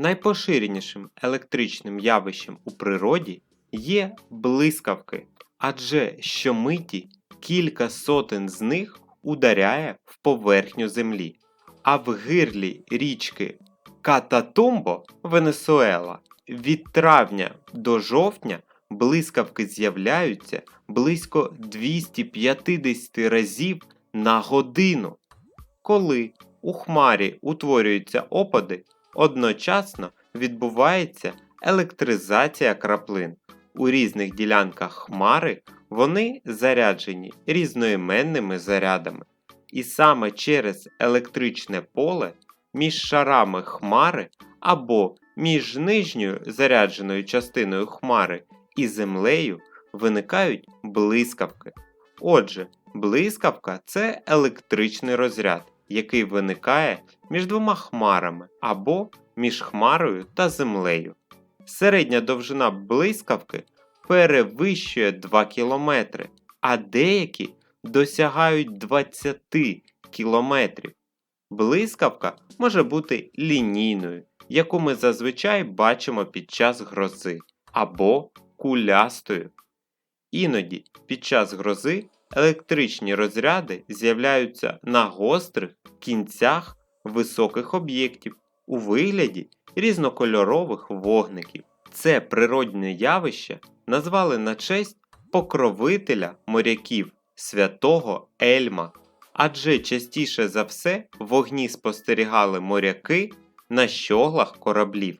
Найпоширенішим електричним явищем у природі є блискавки, адже щомиті кілька сотень з них ударяє в поверхню землі. А в гирлі річки Кататумбо, Венесуела, від травня до жовтня блискавки з'являються близько 250 разів на годину. Коли у хмарі утворюються опади, одночасно відбувається електризація краплин. У різних ділянках хмари вони заряджені різноіменними зарядами. І саме через електричне поле між шарами хмари або між нижньою зарядженою частиною хмари і землею виникають блискавки. Отже, блискавка це електричний розряд, який виникає між двома хмарами або між хмарою та землею. Середня довжина блискавки перевищує 2 км, а деякі досягають 20 км. Блискавка може бути лінійною, яку ми зазвичай бачимо під час грози, або кулястою. Іноді під час грози електричні розряди з'являються на гострих кінцях високих об'єктів у вигляді різнокольорових вогників. Це природне явище назвали на честь покровителя моряків святого Ельма, адже частіше за все вогні спостерігали моряки на щоглах кораблів.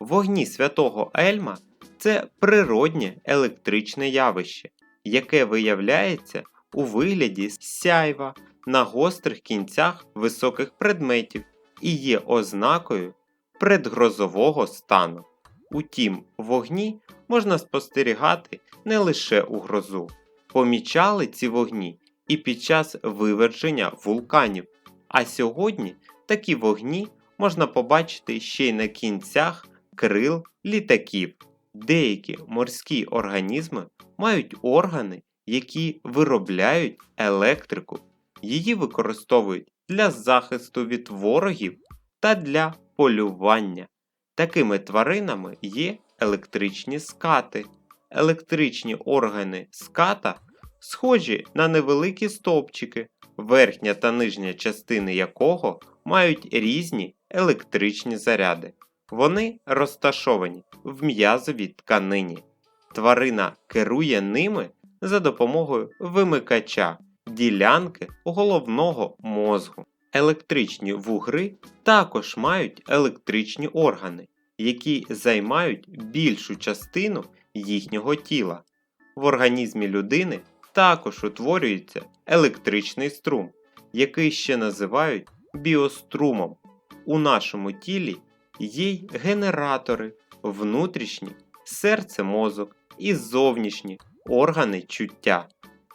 Вогні святого Ельма це природнє електричне явище, яке виявляється у вигляді сяйва на гострих кінцях високих предметів і є ознакою предгрозового стану. Утім, вогні можна спостерігати не лише у грозу. Помічали ці вогні і під час виверження вулканів. А сьогодні такі вогні можна побачити ще й на кінцях крил літаків. Деякі морські організми мають органи, які виробляють електрику. Її використовують для захисту від ворогів та для полювання. Такими тваринами є електричні скати. Електричні органи ската схожі на невеликі стовпчики, верхня та нижня частини якого мають різні електричні заряди. Вони розташовані в м'язовій тканині. Тварина керує ними за допомогою вимикача, ділянки головного мозку. Електричні вугри також мають електричні органи, які займають більшу частину їхнього тіла. В організмі людини також утворюється електричний струм, який ще називають біострумом. У нашому тілі є генератори, внутрішні, серце мозок і зовнішні органи чуття.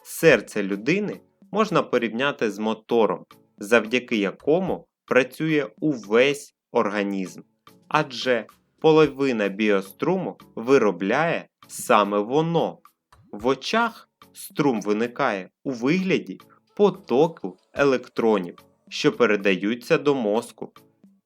Серце людини можна порівняти з мотором, завдяки якому працює увесь організм, адже половина біоструму виробляє саме воно. В очах струм виникає у вигляді потоку електронів, що передаються до мозку.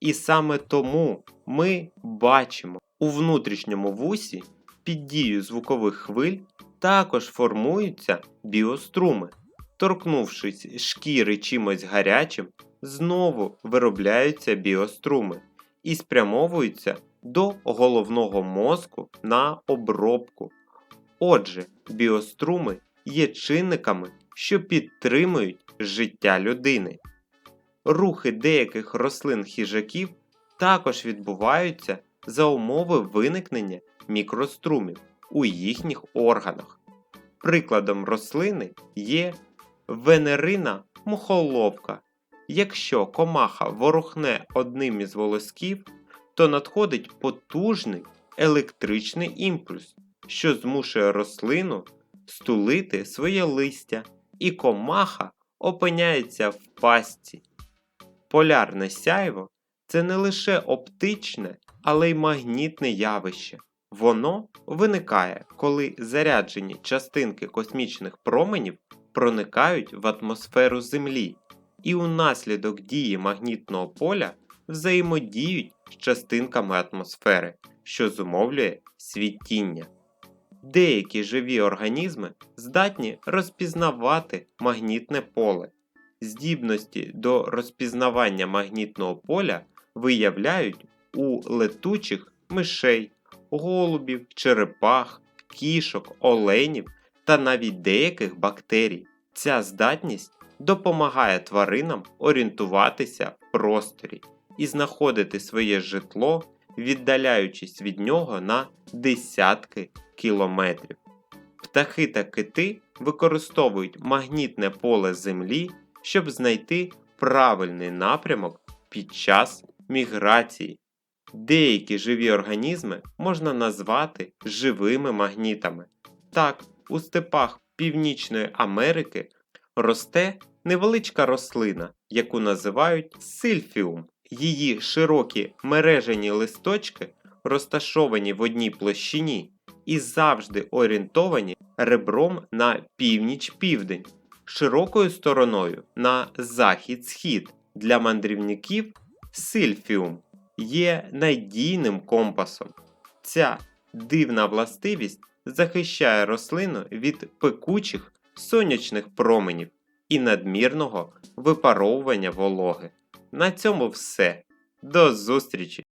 І саме тому ми бачимо у внутрішньому вусі під дією звукових хвиль також формуються біоструми. Торкнувшись шкіри чимось гарячим, знову виробляються біоструми і спрямовуються до головного мозку на обробку. Отже, біоструми є чинниками, що підтримують життя людини. Рухи деяких рослин хижаків також відбуваються за умови виникнення мікрострумів у їхніх органах. Прикладом рослини є венерина мухоловка. Якщо комаха ворухне одним із волосків, то надходить потужний електричний імпульс, що змушує рослину стулити своє листя, і комаха опиняється в пастці. Полярне сяйво це не лише оптичне, але й магнітне явище. Воно виникає, коли заряджені частинки космічних променів проникають в атмосферу Землі, і унаслідок дії магнітного поля взаємодіють з частинками атмосфери, що зумовлює світіння. Деякі живі організми здатні розпізнавати магнітне поле. Здібності до розпізнавання магнітного поля виявляють у летучих мишей, голубів, черепах, кішок, оленів та навіть деяких бактерій. Ця здатність допомагає тваринам орієнтуватися в просторі і знаходити своє житло, віддаляючись від нього на десятки кілометрів. Птахи та кити використовують магнітне поле Землі, щоб знайти правильний напрямок під час міграції. Деякі живі організми можна назвати живими магнітами. Так, у степах Північної Америки росте невеличка рослина, яку називають сильфіум. Її широкі мережені листочки розташовані в одній площині і завжди орієнтовані ребром на північ-південь, широкою стороною на захід-схід. Для мандрівників сильфіум є надійним компасом. Ця дивна властивість захищає рослину від пекучих сонячних променів і надмірного випаровування вологи. На цьому все. До зустрічі!